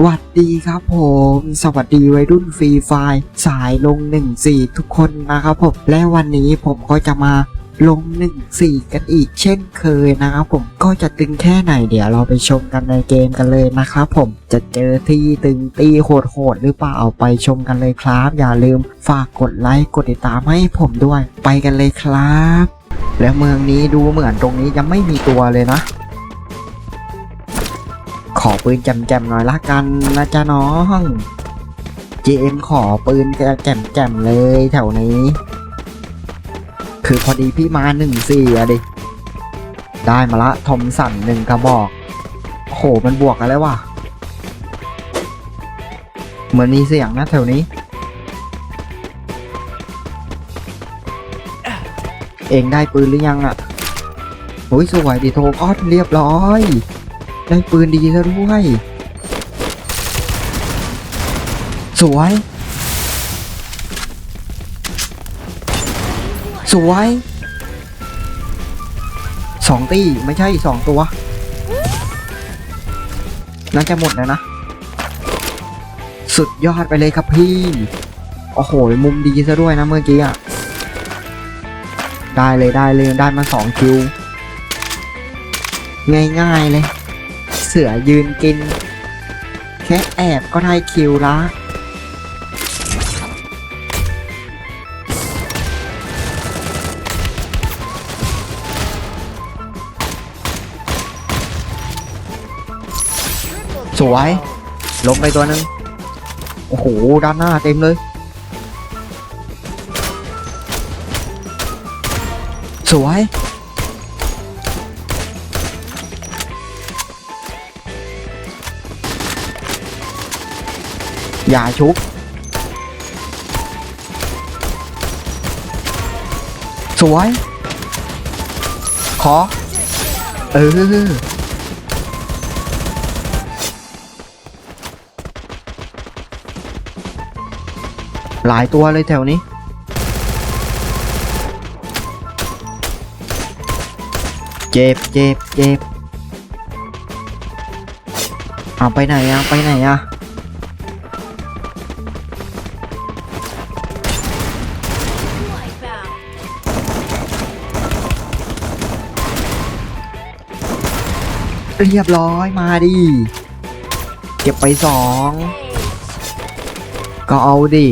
หวัดดีครับผม สวัสดีวัยรุ่นฟรีไฟสายลง 14 ทุกคนนะครับผม และวันนี้ผมก็จะมาลง 14 กันอีกเช่นเคยนะครับผมก็จะตึงแค่ไหนเดี๋ยวเราไปชมกันในเกมกันเลยนะครับผมจะเจอที่ตึงตีโหดๆหรือเปล่าไปชมกันเลยครับ อย่าลืมฝากกดไลค์กดติดตามให้ผมด้วย ไปกันเลยครับ แล้วเมืองนี้ดูเหมือนตรงนี้ยังไม่มีตัวเลยนะ ขอปืนแจมๆหน่อยละกันนะจ๊ะน้อง GM ขอปืนแจมๆเลยแถวนี้ คือพอดีพี่มาหนึ่งสี่อะดิ ได้มาละทอมสันหนึ่งกระบอกโอ้โหมันบวกกันแล้วว่ะเหมือนมีเสียงนะแถวนี้ เองได้ปืนหรือยังอะโอ้ยสวยดิโทก็เรียบร้อย ได้ปืนดีซะด้วย สวย สวยสองตีไม่ใช่สองตัวน่าจะหมดแล้วนะ สุดยอดไปเลยครับพี่ โอ้โห มุมดีซะด้วยนะเมื่อกี้อะ ได้เลยได้เลยได้มาสองคิว ง่ายๆเลย เสือยืนกิน แค่แอบก็ได้คิวละสวยลงไปตัวนึง โอ้โห ด้านหน้าเต็มเลย สวย อย่าชุบสวย ขอ เออ หลายตัวเลยแถวนี้ เจ็บเจ็บเจ็บเอาไปไหนอะไปไหนอะ เรียบร้อยมาดิ เก็บไปสอง ก็เอาดิ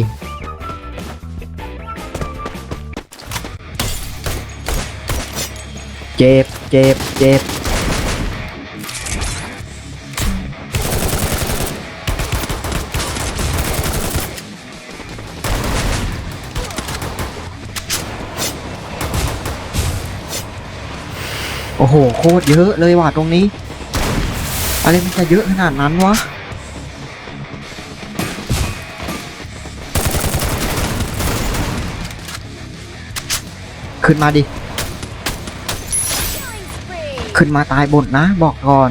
เจ็บ เจ็บ เจ็บ โอ้โห โคตรเยอะเลยว่ะตรงนี้ อะไรมันจะเยอะขนาดนั้นวะขึ้นมาดิ ขึ้นมาตายบนนะ บอกก่อน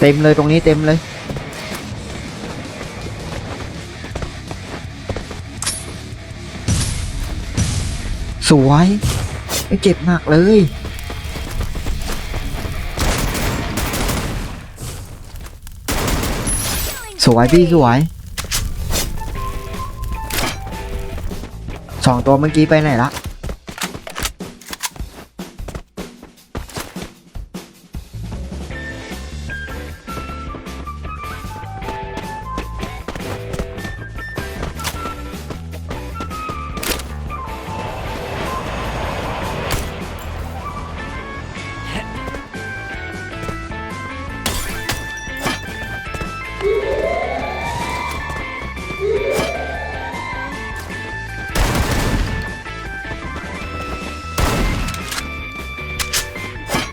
เต็มเลยตรงนี้เต็มเลย วยไม่เจ็บหนักเลย สวยพี่สวย สองตัวเมื่อกี้ไปไหนละ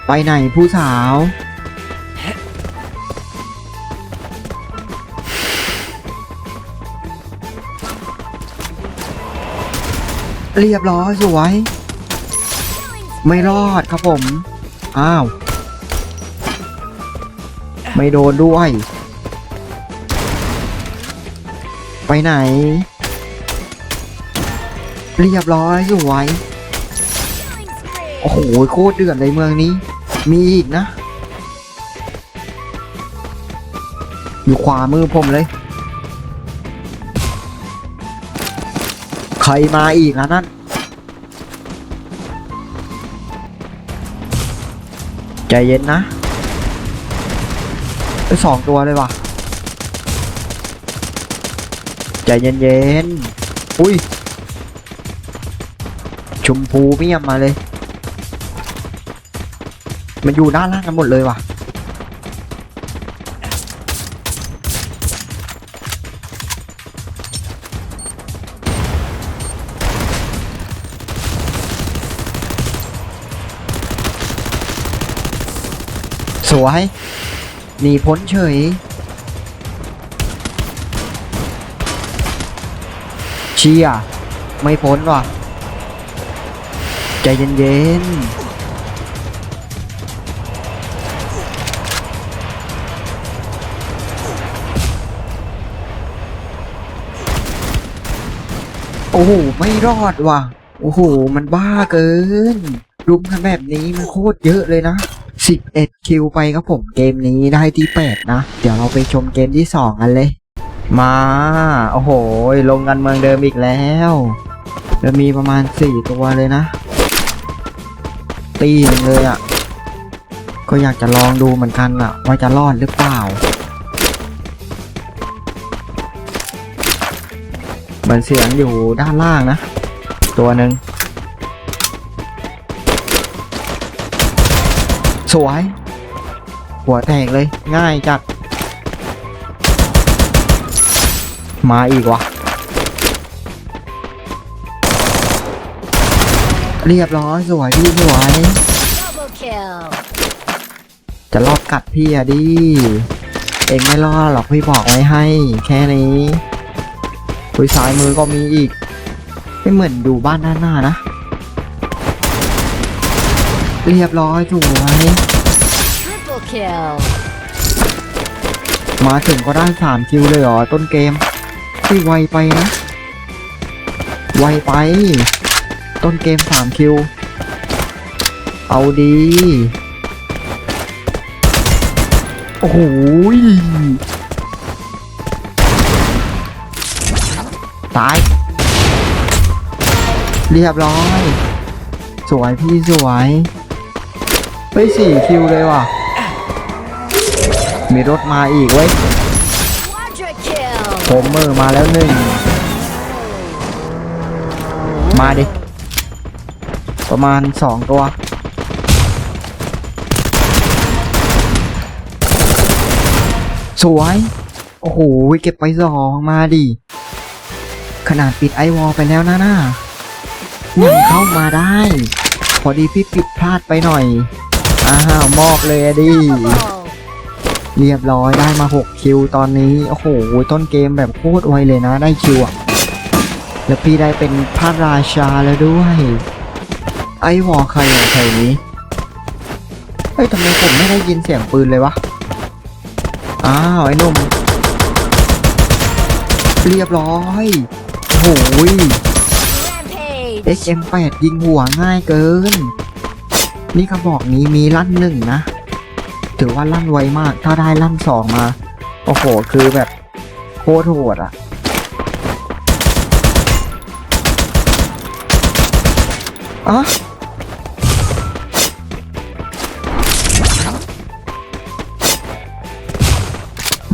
ไปไหนผู้สาว เรียบร้อยสวย ไม่รอดครับผม อ้าว ไม่โดนด้วย ไปไหน เรียบร้อยสวย โอ้โห โคตรเดือดเลยเมืองนี้ มีอีกนะ อยู่ขวามือผมเลย ใครมาอีกนะนั่น ใจเย็นนะไปสองตัวเลยว่ะ ใจเย็นๆ อุ้ย ชมพูเมี่ยมมาเลย มันอยู่ด้านล่างกันหมดเลยว่ะ สวย หนีพ้นเฉย เชียไม่พ้นว่ะ ใจเย็นๆ โอ้โห ไม่รอดว่ะ โอ้โห มันบ้าเกิน รุมกันแบบนี้มันโคตรเยอะเลยนะ 11 คิวไปครับผม เกมนี้ได้ที่ 8 นะ เดี๋ยวเราไปชมเกมที่ 2 กันเลย มา โอ้โห ลงกันเมืองเดิมอีกแล้วแล้วมีประมาณ 4 ตัวเลยนะ ตีนเลยอะ่ะ ก็อยากจะลองดูเหมือนกันอะ่ะ ว่าจะรอดหรือเปล่า เหมือนเสียงอยู่ด้านล่างนะ ตัวหนึ่งสวย หัวแตกเลย ง่ายจัด มาอีกวะเรียบร้อยสวยพี่สวย จะรอบกัดพี่อะดิ เองไม่รอดหรอกพี่บอกไว้ให้ แค่นี้ คุยซ้ายมือก็มีอีก ไม่เหมือนอยู่บ้านด้านหน้านะ เรียบร้อยสวย Triple kill. มาถึงก็ได้สามคิวเลยเหรอ ต้นเกมที่ไวไปนะ ไวไป ต้นเกมสามคิว เอาดี โอ้โห ตาย เรียบร้อย สวยพี่สวยเฮ้ยสี่คิวเลยว่ะ มีรถมาอีกเว้ย Quadra kill. ผมมือมาแล้วหนึ่ง มาดิ ประมาณสองตัว สวย โอ้โห เก็บไปสองมาดิ ขนาดปิดไอวอลไปแล้วนะน่ายังเข้ามาได้ พอดีพี่ปิดพลาดไปหน่อย อ้าวมอบเลยดิ เรียบร้อยได้มา 6 คิวตอนนี้ โอ้โห ต้นเกมแบบโคตรไวเลยนะได้คิวอะแล้วพี่ได้เป็นพระราชาแล้วด้วย ไอวอลใครอะใครนี้เฮ้ยทำไมผมไม่ได้ยินเสียงปืนเลยวะ อ้าว ไอ้นุ่มเรียบร้อย โอ้โห Rampage. SM8 ยิงหัวง่ายเกิน นี่กระบอกนี้มีลั่นหนึ่งนะ ถือว่าลั่นไวมาก ถ้าได้ลั่นสองมา โอ้โห คือแบบโคตรโหดอะอะ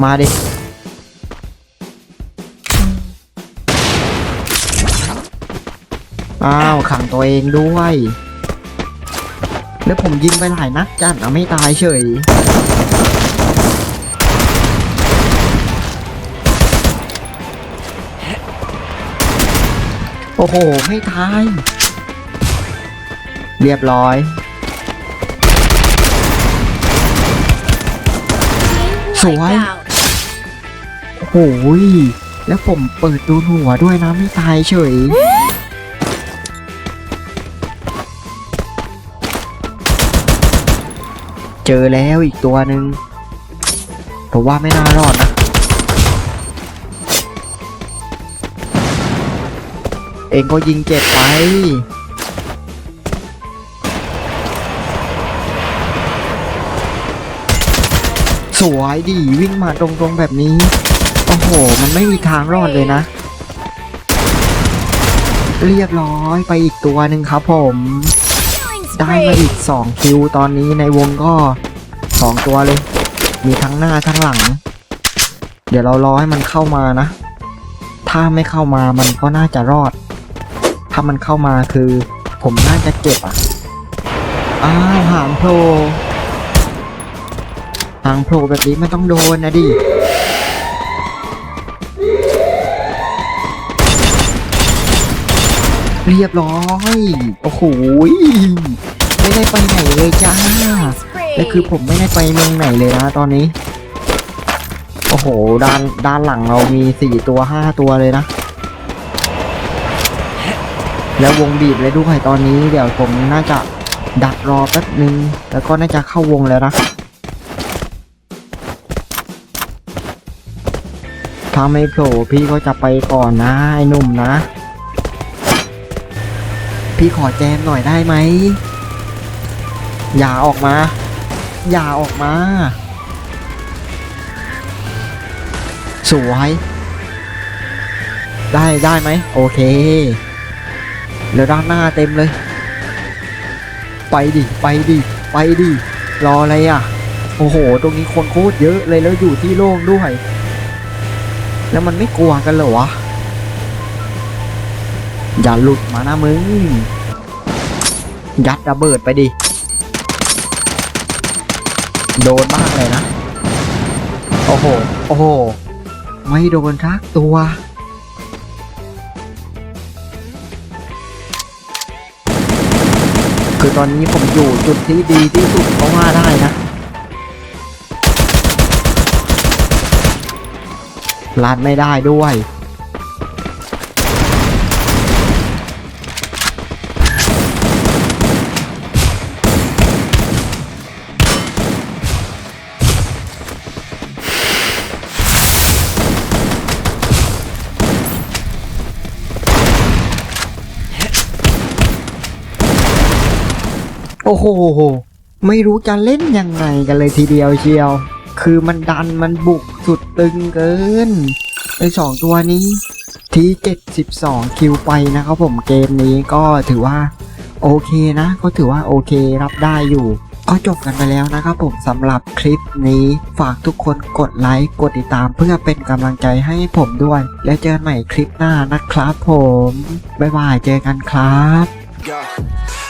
มาดิ อ้าว ขังตัวเองด้วย แล้วผมยิงไปหลายนัดจัดอะไม่ตายเฉย โอ้โห ไม่ตาย เรียบร้อย สวย โอ้โหยแล้วผมเปิดดูหัวด้วยนะ ไม่ตายเฉย เจอแล้วอีกตัวหนึ่งแต่ว่าไม่น่ารอดนะเองก็ยิงเจ็บไป สวยดีวิ่งมาตรงๆแบบนี้ โอ้โห มันไม่มีทางรอดเลยนะ เรียบร้อยไปอีกตัวหนึ่งครับผม ได้มาอีก2คิวตอนนี้ในวงก็2ตัวเลย มีทั้งหน้าทั้งหลัง เดี๋ยวเรารอให้มันเข้ามานะ ถ้าไม่เข้ามามันก็น่าจะรอด ถ้ามันเข้ามาคือ ผมน่าจะเจ็บอะ อ้าวหางโผล่หางโผล่แบบนี้ไม่ต้องโดนนะดิ เรียบร้อย โอ้โหไม่ได้ไปไหนเลยจ้าและคือผมไม่ได้ไปเมืองไหนเลยนะตอนนี้ โอ้โห ด้านด้านหลังเรามีสี่ตัวห้าตัวเลยนะ แล้ววงบีบเลยด้วยตอนนี้เดี๋ยวผมน่าจะดักรอแป๊บนึง แล้วก็น่าจะเข้าวงแล้วนะถ้าไม่โผล่พี่ก็จะไปก่อนนะไอ้หนุ่มนะ พี่ขอแจมหน่อยได้ไหม อย่าออกมา อย่าออกมา สวย ได้ได้ไหม โอเคแล้วด้านหน้าเต็มเลย ไปดิ ไปดิ ไปดิ รออะไรอะ โอ้โห ตรงนี้คนโคตรเยอะเลยแล้วอยู่ที่โล่งด้วย แล้วมันไม่กลัวกันเหรอวะ อย่าหลุดมานะมึง ยัดระเบิดไปดิ โดนบ้างเลยนะ โอ้โห โอ้โห ไม่โดนทักตัว คือตอนนี้ผมอยู่จุดที่ดีที่สุดก็ว่าได้นะลาดไม่ได้ด้วย โอ้โห ไม่รู้จะเล่นยังไงกันเลยทีเดียวเชียว คือมันดันมันบุกสุดตึงเกินไอสองตัวนี้ที72 คิวไปนะครับผมเกมนี้ก็ถือว่าโอเคนะ ก็ถือว่าโอเครับได้อยู่ ก็จบกันไปแล้วนะครับผมสำหรับคลิปนี้ฝากทุกคนกดไลค์กดติดตามเพื่อเป็นกำลังใจให้ผมด้วย แล้วเจอกันใหม่คลิปหน้านะครับผม บ๊ายบายเจอกันครับ